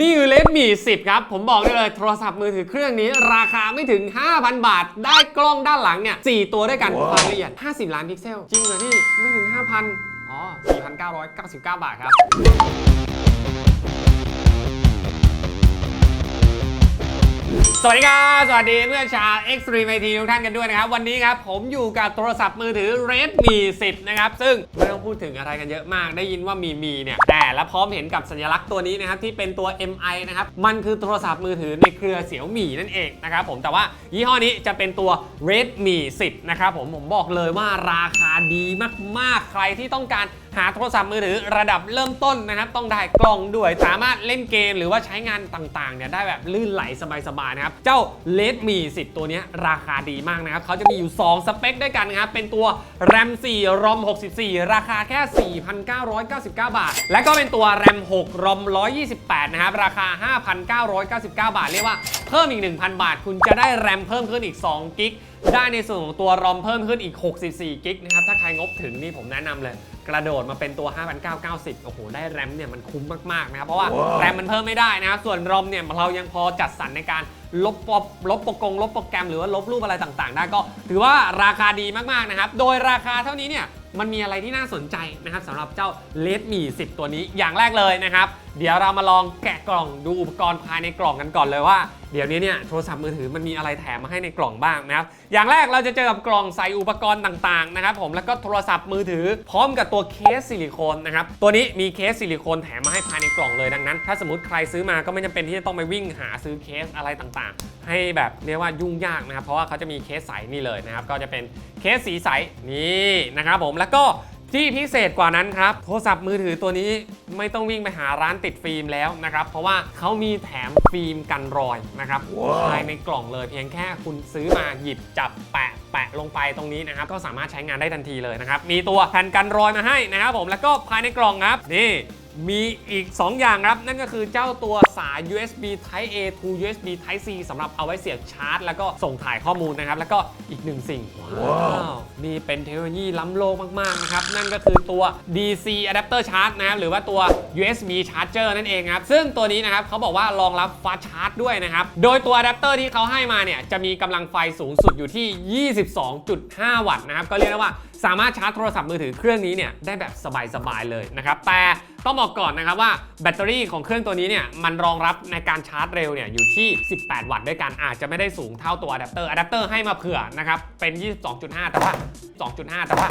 นี่คือ Redmi 10 ครับ ผมบอกได้เลยโทรศัพท์มือถือเครื่องนี้ ราคาไม่ถึง 5,000 บาท ได้กล้องด้านหลังเนี่ย4ตัวด้วยกันความละเอียด 50 ล้านพิกเซล จริงเหรอพี่ ไม่ถึง 5,000 อ๋อ 4,999 บาทครับ สวัสดีครับ สวัสดีเพื่อนชาว Extreme IT ทุกท่านกันด้วยนะครับ วันนี้ครับผมอยู่กับโทรศัพท์มือถือ Redmi 10 นะครับ ซึ่งไม่ต้องพูดถึงอะไรกันเยอะมาก ได้ยินว่ามีมีเนี่ย แต่และพร้อมเห็นกับสัญลักษณ์ตัวนี้นะครับ ที่เป็นตัว MI นะครับ มันคือโทรศัพท์มือถือในเครือเสี่ยวหมี่นั่นเองนะครับผม แต่ว่ายี่ห้อนี้จะเป็นตัว Redmi 10 นะครับผม ผมบอกเลยว่าราคาดีมากๆ ใครที่ต้องการ หาโทรศัพท์มือถือระดับเริ่มต้นนะครับ ต้องได้กล้องด้วย สามารถเล่นเกมหรือว่าใช้งานต่างๆเนี่ยได้แบบลื่นไหลสบายๆนะครับ เจ้า Redmi 10 ตัวนี้ราคาดีมากนะครับเขาจะมีอยู่ 2 สเปคด้วยกันนะครับ เป็นตัว RAM 4 ROM 64 ราคาแค่ 4,999 บาท และก็เป็นตัว RAM 6 ROM 128 นะครับ ราคา 5,999 บาท เรียกว่าเพิ่มอีก 1,000 บาท คุณจะได้ RAM เพิ่มขึ้นอีก2กิก ได้ในส่วนของตัว ROM เพิ่มขึ้นอีก 64 กิกนะครับ ถ้าใครงบถึงนี่ผมแนะนำเลย กระโดดมาเป็นตัว 5,990 โอ้โห ได้แรมเนี่ยมันคุ้มมาก ๆ นะครับ เพราะว่าแรมมันเพิ่มไม่ได้นะครับ ส่วนรอมเนี่ยเรายังพอจัดสรรในการลบปอบลบโปรกงลบโปรแกรมหรือว่าลบรูปอะไรต่างๆ ได้ก็ ถือว่าราคาดีมากๆ นะครับ โดยราคาเท่านี้เนี่ยมันมีอะไรที่น่าสนใจนะครับสำหรับเจ้า Redmi 10 ตัวนี้อย่างแรกเลยนะครับ เดี๋ยวเรามาลองแกะกล่องดูอุปกรณ์ภายในกล่องกันก่อนเลยว่า เดี๋ยวนี้เนี่ยโทรศัพท์มือถือมันมีอะไรแถมมาให้ในกล่องบ้างนะครับอย่างแรกเราจะเจอกับกล่องใส่อุปกรณ์ต่างๆนะครับผมแล้วก็โทรศัพท์มือถือ พร้อมกับตัวเคสซิลิโคนนะครับตัวนี้มีเคสซิลิโคนแถมมาให้ภายในกล่องเลยดังนั้น ถ้าสมมติใครซื้อมาก็ไม่จำเป็นที่จะต้องไปวิ่งหาซื้อเคสอะไรต่างๆ ให้แบบเรียกว่ายุ่งยากนะครับเพราะว่าเขาจะมีเคสใสนี่เลยนะครับก็จะเป็นเคสสีใสนี่นะครับผมแล้วก็ ที่พิเศษกว่านั้นครับ โทรศัพท์มือถือตัวนี้ไม่ต้องวิ่งไปหาร้านติดฟิล์มแล้วนะครับ เพราะว่าเขามีแถมฟิล์มกันรอยนะครับภายในกล่องเลยเพียงแค่คุณซื้อมาหยิบจับแปะแปะลงไปตรงนี้นะครับ ก็สามารถใช้งานได้ทันทีเลยนะครับ มีตัวแผ่นกันรอยมาให้นะครับผมแล้วก็ภายในกล่องครับนี่ มีอีก 2 อย่างครับ นั่นก็คือเจ้าตัวสาย USB Type A to USB Type C สำหรับเอาไว้เสียบชาร์จ แล้วก็ส่งถ่ายข้อมูลนะครับ แล้วก็อีกหนึ่งสิ่ง ว้าวนี่เป็นเทคโนโลยีล้ำโลกมาก ๆ นะครับ นั่นก็คือตัว DC Adapter Charge นะครับหรือว่าตัว USB Charger นั่นเองครับ ซึ่งตัวนี้นะครับเขาบอกว่ารองรับ Fast Charge ด้วยนะครับ โดยตัวอะแดปเตอร์ที่เขาให้มาเนี่ยจะมีกำลังไฟสูงสุดอยู่ที่ 22.5 วัตต์นะครับก็เรียกได้ว่าสามารถชาร์จโทรศัพท์มือถือเครื่องนี้เนี่ยได้แบบสบายๆเลยนะครับแต่ ต้องบอกก่อนนะครับว่าแบตเตอรี่ของเครื่องตัวนี้เนี่ยมันรองรับในการชาร์จเร็วเนี่ยอยู่ที่ 18 วัตต์ด้วยกันอาจจะไม่ได้สูงเท่าตัวอะแดปเตอร์อะแดปเตอร์ให้มาเผื่อนะครับเป็น 22.5 แต่ว่า 2.5 แต่ว่า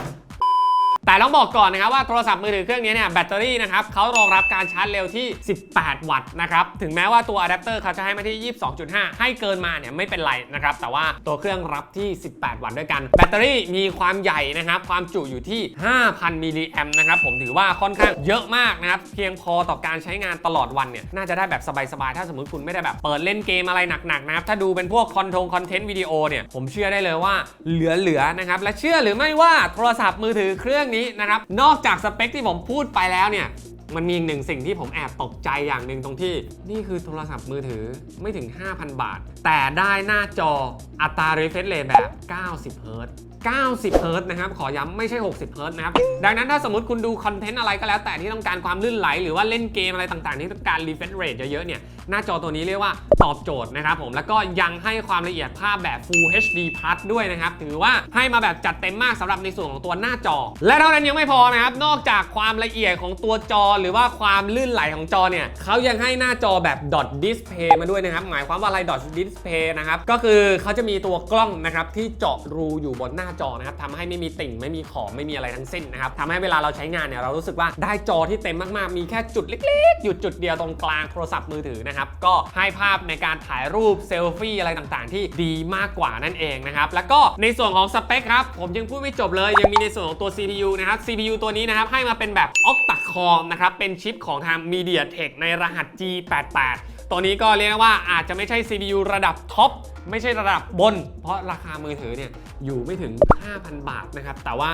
แต่ต้องบอกก่อนนะครับว่าโทรศัพท์มือถือเครื่องนี้เนี่ยแบตเตอรี่นะครับเขารองรับการชาร์จเร็วที่ 18 วัตต์นะครับถึงแม้ว่าตัวอะแดปเตอร์เขาจะให้มาที่ 22.5 ให้เกินมาเนี่ยไม่เป็นไรนะครับแต่ว่าตัวเครื่องรับที่ 18 วัตต์ด้วยกัน แบตเตอรี่มีความใหญ่นะครับความจุอยู่ที่ 5,000 มิลลิแอมป์นะครับผมถือว่าค่อนข้างเยอะมากนะครับเพียงพอต่อการใช้งานตลอดวันเนี่ยน่าจะได้แบบสบายๆถ้าสมมติคุณไม่ได้แบบเปิดเล่นเกมอะไรหนักๆนะครับถ้าดูเป็นพวกคอนทงคอนเทนต์วิดีโอเนี่ยผมเชื่อได้เลยว่าเหลือๆนะครับและเชื่อหรือไม่ว่าโทรศัพท์มือถือเครื่องนี้นะครับ นอกจากสเปคที่ผมพูดไปแล้วเนี่ย มันมีอีกหนึ่งสิ่งที่ผมแอบตกใจอย่างหนึ่งตรงที่ นี่คือโทรศัพท์มือถือไม่ถึง 5,000 บาท แต่ได้หน้าจออัตรา refresh rate แบบ 90เฮิร์ตซ์90เฮิร์ตนะครับ ขอย้ำไม่ใช่ 60เฮิร์ตนะครับ ดังนั้นถ้าสมมติคุณดูคอนเทนต์อะไรก็แล้วแต่ที่ต้องการความลื่นไหล หรือว่าเล่นเกมอะไรต่างๆ ที่ต้องการ refresh rate เยอะๆเนี่ย หน้าจอตัวนี้เรียกว่าตอบโจทย์นะครับผมแล้วก็ยังให้ความละเอียดภาพแบบ Full HD Plus ด้วยนะครับ ถือว่าให้มาแบบจัดเต็มมากสำหรับในส่วนของตัวหน้าจอ และเท่านั้นยังไม่พอนะครับ นอกจากความละเอียดของตัวจอ หรือว่าความลื่นไหลของจอเนี่ยเขายังให้หน้าจอแบบ dot display มาด้วยนะครับ หมายความว่าอะไร dot display นะครับ ก็คือเขาจะมีตัวกล้องนะครับที่เจาะรูอยู่บนหน้าจอนะครับทำให้ไม่มีติ่งไม่มีขอบไม่มีอะไรทั้งสิ้นนะครับทำให้เวลาเราใช้งานเนี่ยเรารู้สึกว่าได้จอที่เต็มมากๆ มีแค่จุดเล็ก ๆ อยู่จุดเดียวตรงกลางโทรศัพท์มือถือนะครับ ก็ให้ภาพในการถ่ายรูปเซลฟี่อะไรต่างๆ ที่ดีมากกว่านั่นเองนะครับ แล้วก็ในส่วนของสเปคครับ ผมยังพูดไม่จบเลย ยังมีในส่วนของตัว CPU นะครับ CPU ตัวนี้นะครับ ให้มาเป็นแบบ octa core นะครับ เป็นชิปของทาง MediaTek ในรหัส G88 ตัวนี้ก็เรียกว่าอาจจะไม่ใช่ CPU ระดับท็อปไม่ใช่ระดับบน เพราะราคามือถือเนี่ย อยู่ไม่ถึง 5,000 บาทนะครับ แต่ว่า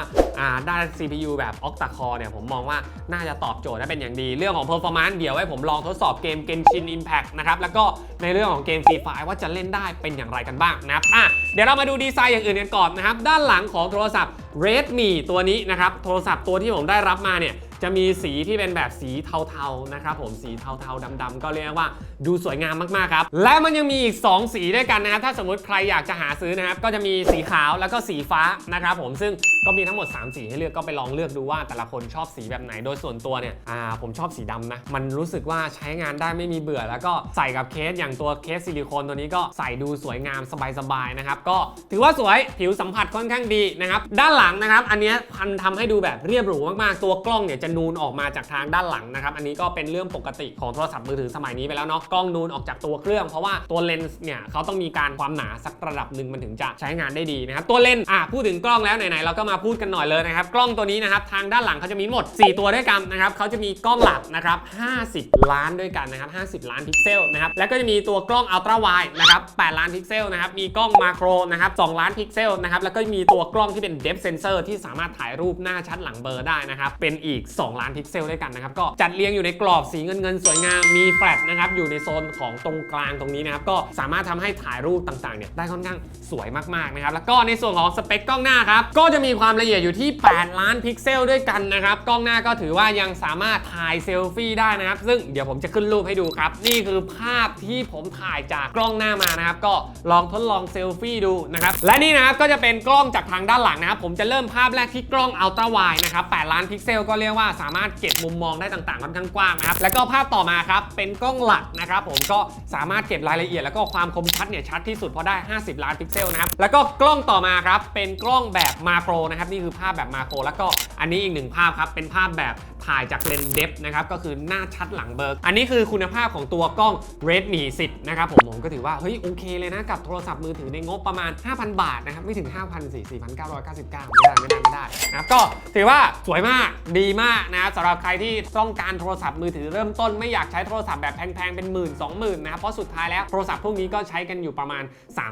ด้าน CPU แบบ octa core เนี่ยผมมองว่าน่าจะตอบโจทย์ได้เป็นอย่างดี เรื่องของ performance เดี๋ยวให้ผมลองทดสอบเกม Genshin Impact นะครับ แล้วก็ในเรื่องของเกม Free Fire ว่าจะเล่นได้เป็นอย่างไรกันบ้างนะครับอะเดี๋ยวเรามาดูดีไซน์อย่างอื่นกันก่อนนะครับ ด้านหลังของโทรศัพท์ Redmi ตัวนี้นะครับ โทรศัพท์ตัวที่ผมได้รับมาเนี่ย จะมีสีที่เป็นแบบสีเทาๆนะครับผมสีเทาๆดำๆก็เรียกว่าดูสวยงามมากๆครับ และมันยังมีอีก 2 สีด้วยกันนะครับถ้าสมมติใครอยากจะหาซื้อนะครับก็จะมีสีขาวแล้วก็สีฟ้านะครับผมซึ่งก็มีทั้งหมด 3 สีให้เลือกก็ไปลองเลือกดูว่าแต่ละคนชอบสีแบบไหนโดยส่วนตัวเนี่ยอ่าผมชอบสีดำนะมันรู้สึกว่าใช้งานได้ไม่มีเบื่อ แล้วก็ใส่กับเคสอย่างตัวเคสซิลิโคนตัวนี้ก็ใส่ดูสวยงามสบายๆนะครับก็ถือว่าสวยผิวสัมผัสค่อนข้างดีนะครับด้านหลังนะครับอันนี้พันทำให้ดูแบบเรียบหรูมากๆตัวกล้องเนี่ยจะนูนออกมาจากทางด้านหลังนะครับ อันนี้ก็เป็นเรื่องปกติของโทรศัพท์มือถือสมัยนี้ไปแล้วเนาะ กล้องนูนออกจากตัวเครื่อง เพราะว่าตัวเลนส์เนี่ยเขาต้องมีการความหนาสักระดับหนึ่งมันถึงจะใช้งานได้ดีนะครับ ตัวเลนส์อะพูดถึงกล้องแล้วไหนๆเราก็มาพูดกันหน่อยเลยนะครับ กล้องตัวนี้นะครับทางด้านหลังเขาจะมีหมด 4 ตัวด้วยกันนะครับเขาจะมีกล้องหลักนะครับ50 ล้านด้วยกันนะครับ50 ล้านพิกเซลนะครับแล้วก็จะมีตัวกล้องอัลตร้าไวด์นะครับ8ล้านพิกเซลนะครับมีกล้องมาโครนะครับ2ล้านพิกเซลนะครับแล้วก็มีตัวกล้องที่เป็นเดฟเซนเซอร์ที่สามารถถ่ายรูปหน้าชัดหลังเบลอได้นะครับเป็นอีก2 ล้านพิกเซลด้วยกันนะครับก็จัดเรียงอยู่ในกรอบสีเงินเงินสวยงามมีแฟลชนะครับอยู่ในโซนของตรงกลางตรงนี้นะครับก็สามารถทำให้ถ่ายรูปต่างๆเนี่ยได้ค่อนข้างสวยมากๆนะครับแล้วก็ในส่วนของสเปคกล้องหน้าครับก็จะมีความละเอียดอยู่ที่ 8 ล้านพิกเซลด้วยกันนะครับกล้องหน้าก็ถือว่ายังสามารถถ่ายเซลฟี่ได้นะครับซึ่งเดี๋ยวผมจะขึ้นรูปให้ดูครับ นี่คือภาพที่ผมถ่ายจากกล้องหน้ามานะครับก็ลองทดลองเซลฟี่ดูนะครับและนี่นะครับก็จะเป็นกล้องจากทางด้านหลังนะครับผมจะเริ่มภาพแรกที่กล้องอัลตร้าไวนะครับ8ล้านพิกเซลก็เรียกว่าสามารถเก็บมุมมองได้ต่างๆค่อนข้างกว้างนะครับแล้วก็ภาพต่อมาครับเป็นกล้องหลักนะครับผมก็สามารถเก็บรายละเอียด แล้วก็ความคมชัดเนี่ยชัดที่สุดเพราะได้ 50 ล้านพิกเซลนะครับแล้วก็กล้องต่อมาครับเป็นกล้องแบบมาโครนะครับนี่คือภาพแบบมาโคร แล้วก็อันนี้อีกหนึ่งภาพครับเป็นภาพแบบ ถ่ายจากเลนส์เดฟนะครับก็คือหน้าชัดหลังเบิร์กอันนี้คือคุณภาพของตัวกล้อง Redmi 10นะครับผมผมก็ถือว่าเฮ้ยโอเคเลยนะกับโทรศัพท์มือถือในงบประมาณ 5,000 บาทนะครับไม่ถึง 5,000 4,999 ไม่ได้ไม่ได้ไม่ได้นะครับก็ถือว่าสวยมากดีมากนะครับสำหรับใครที่ต้องการโทรศัพท์มือถือเริ่มต้นไม่อยากใช้โทรศัพท์แบบแพงๆเป็นหมื่นสองหมื่นนะครับเพราะสุดท้ายแล้วโทรศัพท์พวกนี้ก็ใช้กันอยู่ประมาณ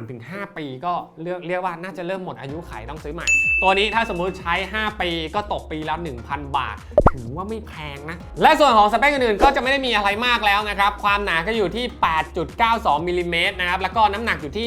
3-5 ปี ก็เรียกเรียกว่าน่าจะเริ่มหมดอายุขัยต้องซื้อใหม่ ตัวนี้ถ้าสมมุติใช้ 5 ปีก็ตกปีละ1,000 บาทถือว่าว่าไม่แพงนะ และส่วนของสเปคอื่นๆก็จะไม่ได้มีอะไรมากแล้วนะครับ ความหนาก็อยู่ที่ 8.92มิลลิเมตรนะครับ แล้วก็น้ำหนักอยู่ที่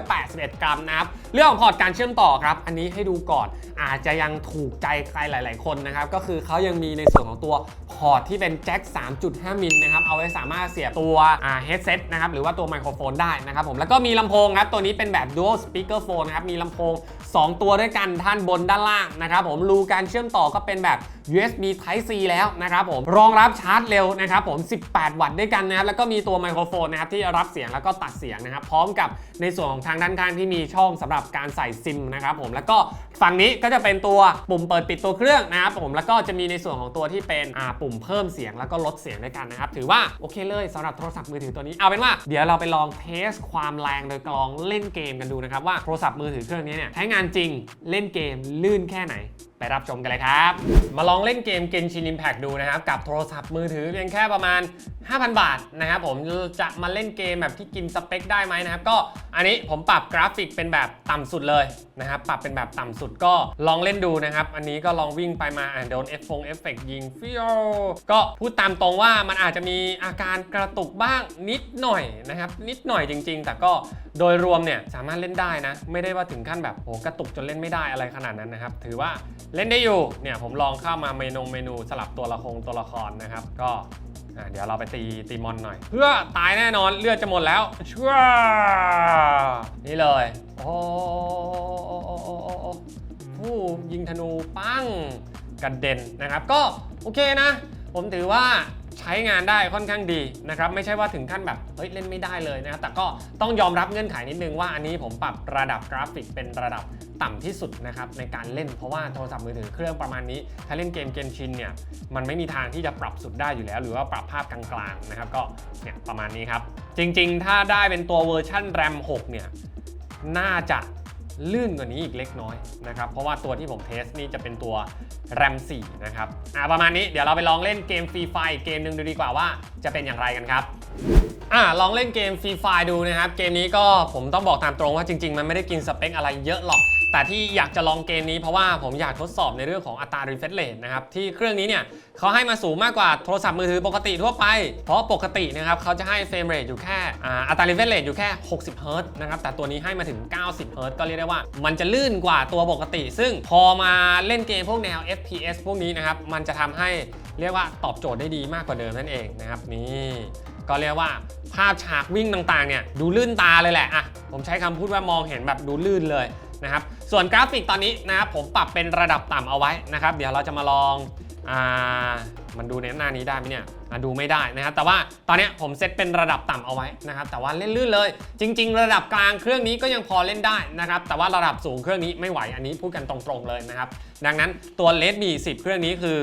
181 กรัมนะครับ เรื่องของพอร์ตการเชื่อมต่อครับ อันนี้ให้ดูก่อนอาจจะยังถูกใจใครหลาย ๆ คนนะครับ ก็คือเขายังมีในส่วนของตัวพอร์ตที่เป็นแจ็ค 3.5 มิลนะครับ เอาไว้สามารถเสียบตัวอ่าเฮดเซตนะครับหรือว่าตัวไมโครโฟนได้นะครับผมแล้วก็มีลำโพงครับ ตัวนี้เป็นแบบ dual speaker phone นะครับ มีลำโพง 2 ตัวด้วยกันด้านบนด้านล่างนะครับผมรูการเชื่อมต่อก็เป็นแบบ USB Type C แล้วนะครับผมรองรับชาร์จเร็วนะครับผม 18 วัตต์ด้วยกันนะครับแล้วก็มีตัวไมโครโฟนนะครับที่รับเสียงแล้วก็ตัดเสียงนะครับพร้อมกับในส่วนของทางด้านข้างที่มีช่องสำหรับการใส่ซิมนะครับผมแล้วก็ฝั่งนี้ก็จะเป็นตัวปุ่มเปิดปิดตัวเครื่องนะครับผมแล้วก็จะมีในส่วนของตัวที่เป็นปุ่มเพิ่มเสียงแล้วก็ลดเสียงด้วยกันนะครับถือว่าโอเคเลยสำหรับโทรศัพท์มือถือตัวนี้เอาเป็นว่าเดี๋ยวเราไปลองเทสความแรงโดยกลองเล่นเกมกันดูนะครับว่าโทรศัพท์มือถือเครื่องนี้เนี่ยใช้งานจริงเล่นเกมลื่นแค่ไหน ไปรับชมกันเลยครับ มาลองเล่นเกม Genshin Impact ดูนะครับ กับโทรศัพท์มือถือเพียงแค่ประมาณ 5,000 บาทนะครับผมจะมาเล่นเกมแบบที่กินสเปคได้ไหมนะครับ ก็อันนี้ผมปรับกราฟิกเป็นแบบต่ำสุดเลยนะครับ ปรับเป็นแบบต่ำสุดก็ลองเล่นดูนะครับ อันนี้ก็ลองวิ่งไปมาโดนเอฟฟงเอฟเฟกยิงฟิวก็พูดตามตรงว่ามันอาจจะมีอาการกระตุกบ้างนิดหน่อยนะครับ นิดหน่อยจริง ๆ แต่ก็ โดยรวมเนี่ยสามารถเล่นได้นะ ไม่ได้ว่าถึงขั้นแบบโหกระตุกจนเล่นไม่ได้อะไรขนาดนั้นนะครับ ถือว่าเล่นได้อยู่เนี่ยผมลองเข้ามาเมนูเมนูสลับตัวละครตัวละครนะครับ ก็เดี๋ยวเราไปตีตีมอนหน่อย เพื่อตายแน่นอนเลือดจะหมดแล้วชัวนี่เลยโอ้โอ้โอ้โอ้โอ้โอ้ผู้ยิงธนูปั้งกระเด็นนะครับ ก็โอเคนะ ผมถือว่า ใช้งานได้ค่อนข้างดีนะครับไม่ใช่ว่าถึงขั้นแบบเฮ้ยเล่นไม่ได้เลยนะแต่ก็ต้องยอมรับเงื่อนไขนิดนึงว่าอันนี้ผมปรับระดับกราฟิกเป็นระดับต่ำที่สุดนะครับในการเล่นเพราะว่าโทรศัพท์มือถือเครื่องประมาณนี้ ถ้าเล่นเกมเกนชินเนี่ยมันไม่มีทางที่จะปรับสุดได้อยู่แล้ว หรือว่าปรับภาพกลางๆนะครับก็เนี่ยประมาณนี้ครับจริงๆ ถ้าได้เป็นตัวเวอร์ชั่น RAM 6 เนี่ยน่าจะ ลื่นกว่านี้อีกเล็กน้อยนะครับ เพราะว่าตัวที่ผมเทสนี่จะเป็นตัว RAM 4 นะครับ อ่าประมาณนี้เดี๋ยวเราไปลองเล่นเกมฟรีไฟเกมหนึ่งดูดีกว่าว่าจะเป็นอย่างไรกันครับอ่าลองเล่นเกมฟรีไฟดูนะครับ เกมนี้ก็ผมต้องบอกตามตรงว่าจริง ๆ มันไม่ได้กินสเปคอะไรเยอะหรอก แต่ที่อยากจะลองเกมนี้เพราะว่าผมอยากทดสอบในเรื่องของอัตรา refresh rate นะครับที่เครื่องนี้เนี่ยเขาให้มาสูงมากกว่าโทรศัพท์มือถือปกติทั่วไป เพราะปกตินะครับเขาจะให้เฟรมเรทอยู่แค่อัตรา refresh rate อยู่แค่ 60เฮิร์ตนะครับแต่ตัวนี้ให้มาถึง 90เฮิร์ตก็เรียกได้ว่า มันจะลื่นกว่าตัวปกติ ซึ่งพอมาเล่นเกมพวกแนว FPS พวกนี้นะครับมันจะทำให้เรียกว่าตอบโจทย์ได้ดีมากกว่าเดิมนั่นเองนะครับนี่ก็เรียกว่าภาพฉากวิ่งต่างๆเนี่ยดูลื่นตาเลยแหละอะผมใช้คำพูดว่ามองเห็นแบบดูลื่นเลย นะครับ ส่วนกราฟิกตอนนี้นะครับผมปรับเป็นระดับต่ำเอาไว้นะครับ เดี๋ยวเราจะมาลองอ่ามันดูในหน้านี้ได้ไหมเนี่ยดูไม่ได้นะครับ แต่ว่าตอนนี้ผมเซตเป็นระดับต่ำเอาไว้นะครับ แต่ว่าเล่นลื่นเลย จริง ๆ ระดับกลางเครื่องนี้ก็ยังพอเล่นได้นะครับ แต่ว่าระดับสูงเครื่องนี้ไม่ไหว อันนี้พูดกันตรงๆเลยนะครับ ดังนั้นตัว Redmi 10 เครื่องนี้คือ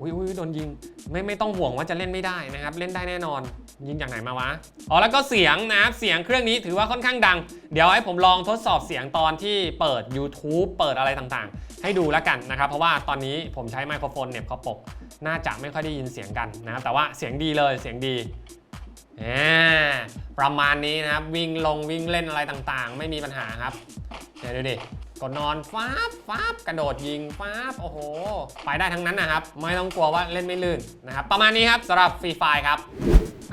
อุ้ยอุ้ยโดนยิง ไม่ไม่ต้องห่วงว่าจะเล่นไม่ได้นะครับ เล่นได้แน่นอน ยิงจากไหนมาวะ อ๋อแล้วก็เสียงนะครับ เสียงเครื่องนี้ถือว่าค่อนข้างดัง เดี๋ยวให้ผมลองทดสอบเสียงตอนที่เปิด YouTube เปิดอะไรต่างๆ ให้ดูแล้วกันนะครับ เพราะว่าตอนนี้ผมใช้ไมโครโฟนเน็บเขาปก น่าจะไม่ค่อยได้ยินเสียงกันนะครับ แต่ว่าเสียงดีเลยเสียงดีประมาณนี้นะครับ วิ่งลงวิ่งเล่นอะไรต่างๆ ไม่มีปัญหาครับเดี๋ยวดูดิ กดนอนฟ้าบฟ้าบกระโดดยิงฟ้าบโอ้โห ไปได้ทั้งนั้นนะครับ ไม่ต้องกลัวว่าเล่นไม่ลื่นนะครับ ประมาณนี้ครับสำหรับฟรีไฟครับ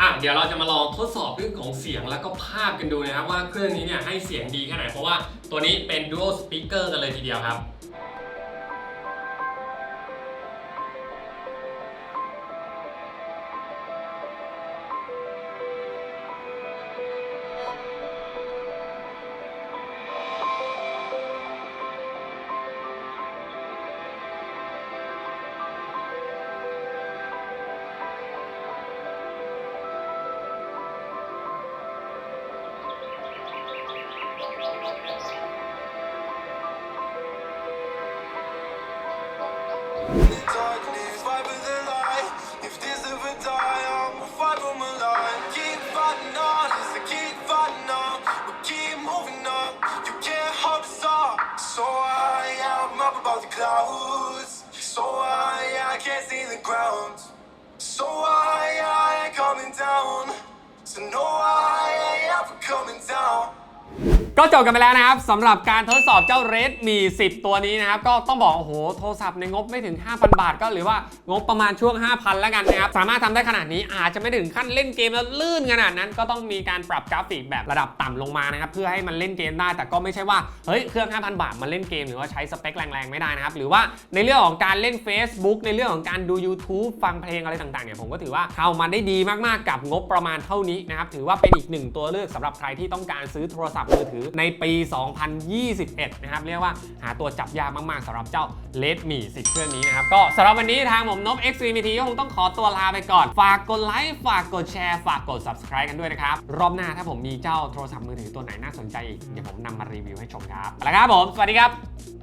อะเดี๋ยวเราจะมาลองทดสอบเรื่องของเสียงแล้วก็ภาพกันดูนะครับว่าเครื่องนี้เนี่ยให้เสียงดีแค่ไหนเพราะว่าตัวนี้เป็น dual speaker กันเลยทีเดียวครับ clouds. So I, I can't see the ground. So I, I ain't coming down. So no, I ain't ever coming down. ก็จบกันไปแล้วนะครับสำหรับการทดสอบเจ้า Redmi 10 ตัวนี้นะครับ ก็ต้องบอกโอ้โหโทรศัพท์ในงบไม่ถึง 5,000 บาท ก็หรือว่างบประมาณช่วง 5,000 แล้วกันนะครับ สามารถทำได้ขนาดนี้อาจจะไม่ถึงขั้นเล่นเกมแล้วลื่นขนาดนั้น ก็ต้องมีการปรับกราฟิกแบบระดับต่ำลงมานะครับเพื่อให้มันเล่นเกมได้ แต่ก็ไม่ใช่ว่าเฮ้ยเครื่อง 5,000 บาทมาเล่นเกมหรือว่าใช้สเปคแรงๆไม่ได้นะครับหรือว่าในเรื่องของการเล่น Facebook ในเรื่องของการดู YouTube ฟังเพลงอะไรต่างๆเนี่ยผมก็ถือว่าเข้ามาได้ดีมากๆกับงบประมาณเท่านี้นะครับถือว่าเป็นอีกหนึ่งตัวเลือกสำหรับใครที่ต้องการซื้อโทรศัพท์มือถือในปี 2021 นะครับ เรียกว่าหาตัวจับยากมาก ๆสำหรับเจ้า Redmi 10เครื่องนี้นะครับ ก็สำหรับวันนี้ทางผมนบ XVMT ก็คงต้องขอตัวลาไปก่อน ฝากกดไลค์ฝากกดแชร์ฝากกด subscribe กันด้วยนะครับ รอบหน้าถ้าผมมีเจ้าโทรศัพท์มือถือตัวไหนน่าสนใจอีกเดี๋ยวผมนำมารีวิวให้ชมครับไปแล้วครับผม สวัสดีครับ